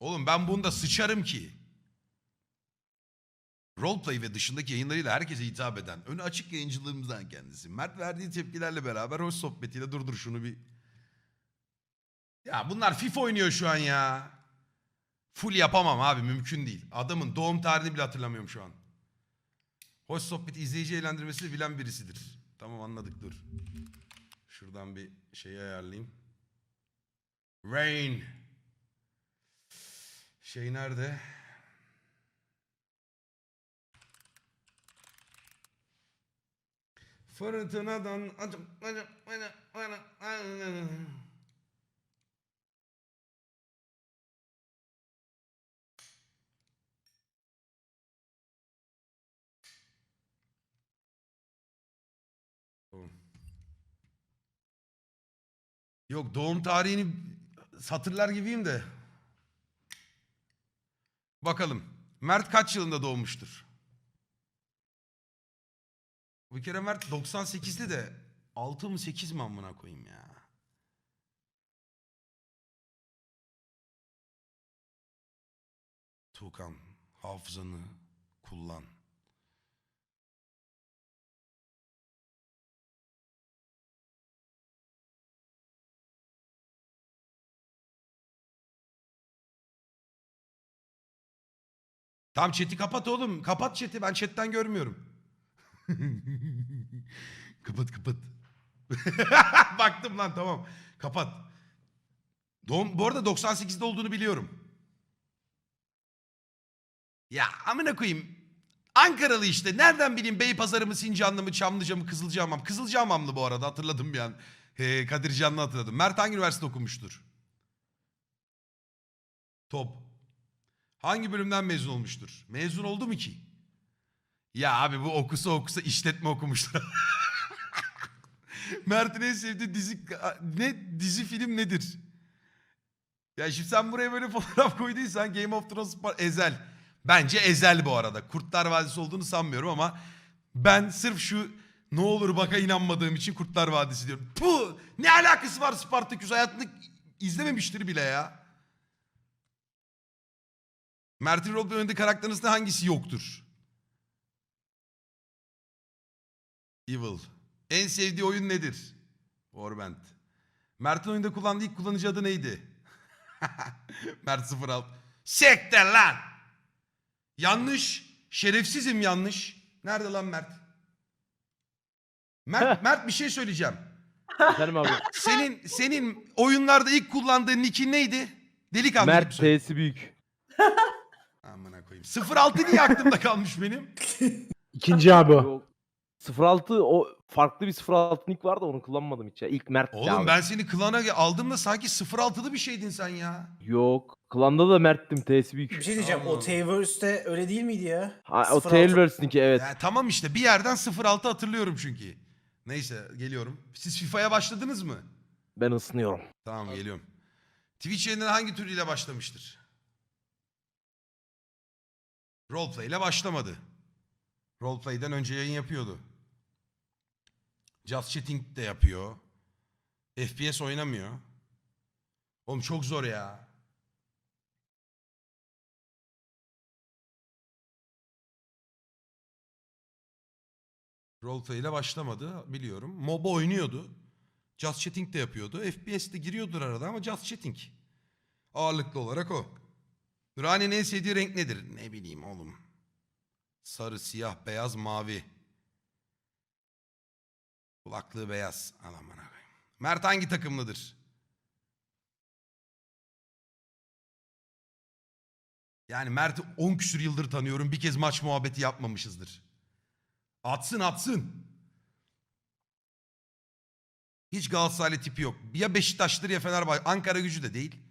Oğlum ben bunda sıçarım ki. Roleplay ve dışındaki yayınlarıyla herkese hitap eden, önü açık yayıncılığımızdan kendisi. Mert verdiği tepkilerle beraber hoş sohbetiyle durdur şunu bir. Ya bunlar FIFA oynuyor şu an ya. Full yapamam abi mümkün değil. Adamın doğum tarihini bile hatırlamıyorum şu an. Hoş sohbeti izleyici eğlendirmesini bilen birisidir. Tamam anladık dur. Şuradan bir şey ayarlayayım. Rain. Şey nerede? Fırtınadan acım acım acım acım acım. Yok doğum tarihini satırlar gibiyim de. Bakalım. Mert kaç yılında doğmuştur? Bir kere Mert 98'li de 6 mı 8 mi amına koyayım ya. Tuğkan hafızanı kullan. Tamam chat'i kapat oğlum. Kapat chat'i. Ben chat'ten görmüyorum. kapat kapat. Baktım lan tamam. Kapat. Doğum, bu arada 98'de olduğunu biliyorum. Ya amına koyayım. Ankaralı işte. Nereden bileyim Beypazarı mı, Sincanlı mı, Çamlıca mı, Kızılcahamam. Kızılcahamamlı bu arada hatırladım bir an. Kadir Canlı hatırladım. Mert hangi üniversite okumuştur? Top. Hangi bölümden mezun olmuştur? Mezun oldu mu ki? Ya abi bu okusa okusa işletme okumuştur. Mert'in en sevdiği dizi ne dizi film nedir? Ya şimdi sen buraya böyle fotoğraf koyduysan Game of Thrones Ezel. Bence Ezel bu arada. Kurtlar Vadisi olduğunu sanmıyorum ama ben sırf şu ne olur baka inanmadığım için Kurtlar Vadisi diyorum. Puh! Ne alakası var Spartaküs? Hayatında izlememiştir bile ya. Mert'in Roleplay oynadığı karakterin arasında hangisi yoktur? Evil. En sevdiği oyun nedir? Warband. Mert'in oyunda kullandığı ilk kullanıcı adı neydi? Mert 06. Sekte lan! Yanlış. Şerefsizim yanlış. Nerede lan Mert? Mert, Mert bir şey söyleyeceğim. Efendim abi. Senin senin oyunlarda ilk kullandığın nickin neydi? Delikanlı gibi Mert söyle. T'si büyük. Koyayım. 06 niye aklımda kalmış benim? İkinci abi o. Yok. 06 o farklı bir 06 nick vardı onu kullanmadım hiç ya. İlk Mert Oğlum ben seni klana aldığımda sanki 06'lı bir şeydin sen ya. Yok. Klanda da Mert'tim büyük. Bir şey diyeceğim. Allah O Tayverse'de öyle değil miydi ya? Ha, o 06. Tailverse nick'i evet. Ya tamam işte bir yerden 06 hatırlıyorum çünkü. Neyse geliyorum. Siz FIFA'ya başladınız mı? Ben ısınıyorum. Tamam geliyorum. Twitch yayınına hangi türüyle başlamıştır? Roleplay ile başlamadı. Roleplay'den önce yayın yapıyordu. Just Chatting de yapıyor. FPS oynamıyor. Oğlum çok zor ya. Roleplay ile başlamadı biliyorum. MOBA oynuyordu. Just Chatting de yapıyordu. FPS de giriyordur arada ama Just Chatting. Ağırlıklı olarak o. Rani'nin en sevdiği renk nedir? Ne bileyim oğlum. Sarı, siyah, beyaz, mavi. Kulaklığı beyaz. Aman koyayım. Mert hangi takımlıdır? Yani Mert'i 10 küsür yıldır tanıyorum. Bir kez maç muhabbeti yapmamışızdır. Atsın atsın. Hiç Galatasaraylı tipi yok. Ya Beşiktaş'tır ya Fenerbahçe. Ankara gücü de değil.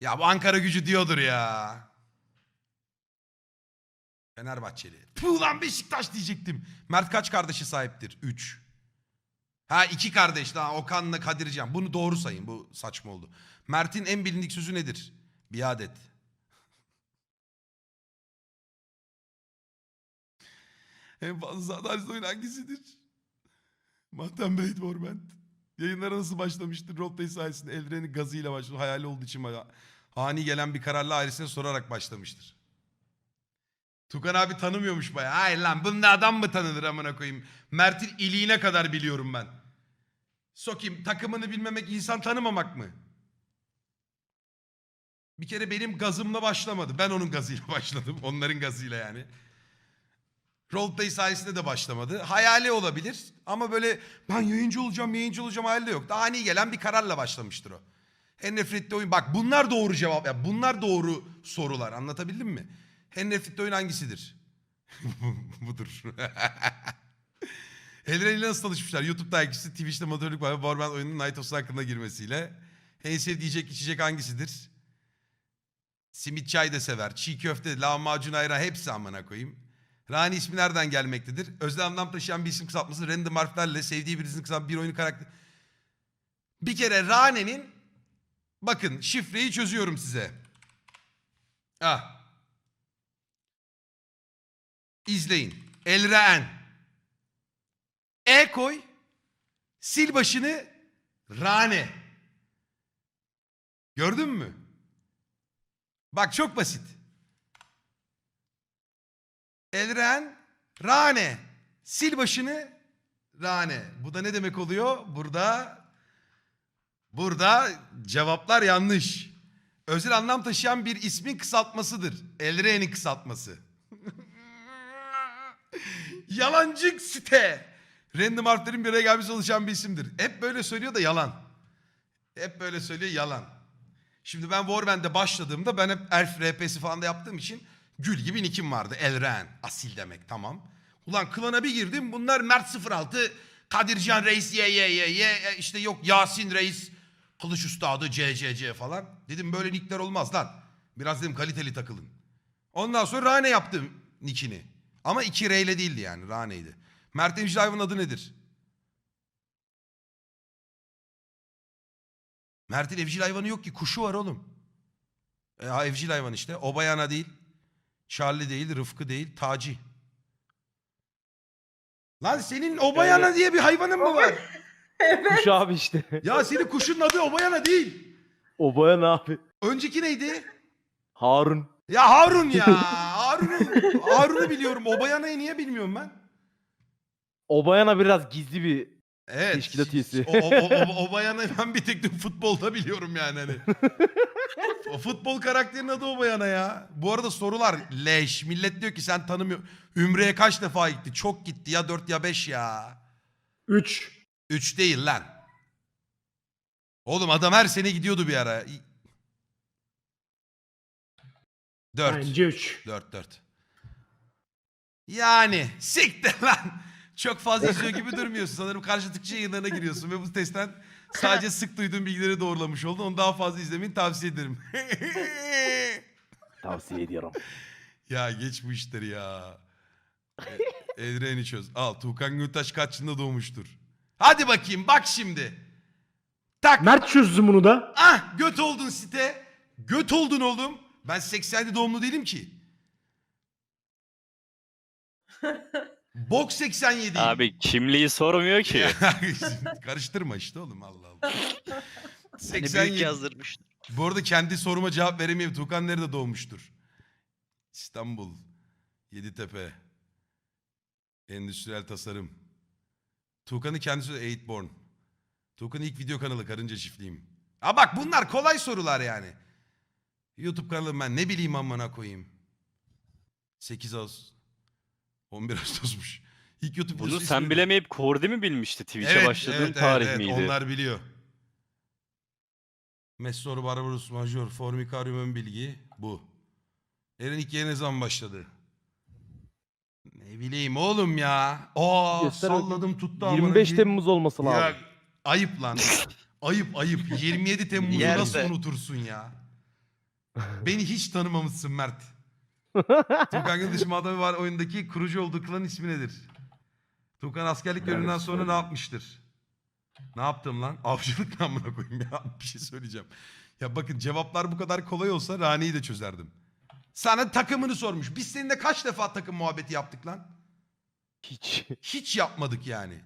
Ya bu Ankara gücü diyordur ya. Fenerbahçeli. Puh lan Beşiktaş diyecektim. Mert kaç kardeşi sahiptir? Üç. Ha iki kardeş lan Okan'la Kadircan. Bunu doğru sayın. Bu saçma oldu. Mert'in en bilindik sözü nedir? Biadet. En fazla adalet oyun hangisidir? Mahtem Beyt Warband. Yayınlara nasıl başlamıştır? Roleplay sayesinde Elren'in gazıyla başladı. Hayali olduğu için bana- ani gelen bir kararla ailesine sorarak başlamıştır. Tukan abi tanımıyormuş bayağı. Hayır lan bunda adam mı tanınır amına koyayım. Mert'in iliğine kadar biliyorum ben. Sokayım takımını bilmemek insan tanımamak mı? Bir kere benim gazımla başlamadı. Ben onun gazıyla başladım. Onların gazıyla yani. Roleplay sayesinde de başlamadı. Hayali olabilir ama böyle ben yayıncı olacağım, yayıncı olacağım hayali de yok. Daha ani gelen bir kararla başlamıştır o. En nefretli oyun. Bak bunlar doğru cevap. Ya bunlar doğru sorular. Anlatabildim mi? En nefretli oyun hangisidir? Budur. Elren ile nasıl tanışmışlar? YouTube takipçisi Twitch'te moderatörlük var. Warband oyunun Night of hakkında girmesiyle. En sevdiği içecek hangisidir? Simit çay da sever. Çiğ köfte, lahmacun ayran hepsi amına koyayım. Rani ismi nereden gelmektedir? Özel anlam taşıyan bir isim kısaltması random harflerle sevdiği birisini kısaltan bir oyunu karakter. Bir kere Rane'nin bakın şifreyi çözüyorum size. Ah. İzleyin. Elren. E koy. Sil başını Rane. Gördün mü? Bak çok basit. Elren, Rane. Sil başını Rane. Bu da ne demek oluyor? Burada burada cevaplar yanlış. Özel anlam taşıyan bir ismin kısaltmasıdır. Elren'in kısaltması. Yalancık site. Random harflerin bir araya gelmesi oluşan bir isimdir. Hep böyle söylüyor da yalan. Hep böyle söylüyor yalan. Şimdi ben Warband'de başladığımda ben hep Elf RP'si falan da yaptığım için gül gibi nickim vardı. Elren. Asil demek tamam. Ulan klana bir girdim bunlar Mert 06, Kadircan Reis ye ye ye ye işte yok Yasin Reis, Kılıç Üstadı CCC falan. Dedim böyle nickler olmaz lan. Biraz dedim kaliteli takılın. Ondan sonra Rane yaptım nickini. Ama iki R ile değildi yani Rane'ydi. Mert Emcil hayvanın adı nedir? Mert'in evcil hayvanı yok ki. Kuşu var oğlum. E, evcil hayvan işte. Obayana değil. Charlie değil. Rıfkı değil. Taci. Lan senin Obayana diye bir hayvanın mı var? Kuş abi işte. ya senin kuşun adı Obayana değil. o bayan abi. Önceki neydi? Harun. Ya Harun ya. Harun'u Harun'u biliyorum. Obayana'yı niye bilmiyorum ben? O bayana biraz gizli bir Evet. Teşkilat üyesi. O, o, o, o, Obayana'yı ben bir tek de futbolda biliyorum yani hani. o futbol karakterinin adı Obayana ya. Bu arada sorular leş. Millet diyor ki sen tanımıyor. Ümre'ye kaç defa gitti? Çok gitti ya 4 ya 5 ya. 3. 3 değil lan. Oğlum adam her sene gidiyordu bir ara. 4. Bence 3. 4 4. Yani siktir lan. Çok fazla izliyor gibi durmuyorsun. Sanırım karşı tıkçı yayınlarına giriyorsun ve bu testten sadece sık duyduğun bilgileri doğrulamış oldun. Onu daha fazla izlemeni tavsiye ederim. tavsiye ediyorum. ya geç bu işleri ya. E- Edren'i çöz. Al Tuğkan Gültaş kaç yılında doğmuştur? Hadi bakayım bak şimdi. Tak. Mert çözdü bunu da. Ah göt oldun site. Göt oldun oğlum. Ben 87 doğumlu değilim ki. Bok 87. Abi kimliği sormuyor ki. Karıştırma işte oğlum Allah Allah. Hani 87. büyük yazdırmış. Bu arada kendi soruma cevap veremeyeyim. Tuğkan nerede doğmuştur? İstanbul. Yeditepe. Endüstriyel tasarım. Tuğkan'ın kendisi de Eightborn. Tuğkan'ın ilk video kanalı Karınca Çiftliğim. Ha bak bunlar kolay sorular yani. YouTube kanalım ben ne bileyim amına koyayım. 8 Ağustos. 11 Ağustos'muş. İlk YouTube Bunu videosu sen ismi- bilemeyip Kordi mi bilmişti? Twitch'e başladığın tarih evet, miydi? Onlar biliyor. Messor Barbarus Major Formicarium ön bilgi bu. Eren ilk yayına ne zaman başladı? Ne bileyim oğlum ya. Aa Göster bakayım. salladım tuttu amına 25 koyayım. Temmuz olması lazım. Ya ayıp lan. ayıp ayıp. 27 Temmuz'u Yerde. nasıl unutursun ya? Beni hiç tanımamışsın Mert. Tukan Güldeş'in adamı var oyundaki kurucu olduğu klan ismi nedir? Tukan askerlik görevinden sonra ne yapmıştır? Ne yaptım lan? Avcılık ne amına koyayım ya? Bir şey söyleyeceğim. Ya bakın cevaplar bu kadar kolay olsa Rani'yi de çözerdim. Sana takımını sormuş. Biz seninle kaç defa takım muhabbeti yaptık lan? Hiç. Hiç yapmadık yani.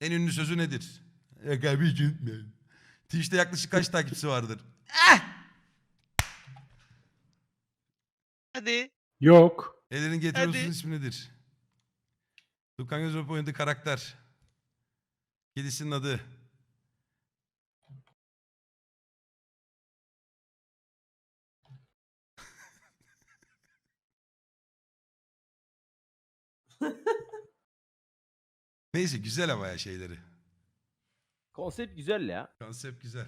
En ünlü sözü nedir? Yakabicim. Twitch'te yaklaşık kaç takipçisi vardır? Hadi. Yok. Ellerin Hadi. ismi nedir? Tukan Gözalp oynadığı karakter. Kedisinin adı. Neyse güzel ama ya şeyleri. Konsept güzel ya. Konsept güzel.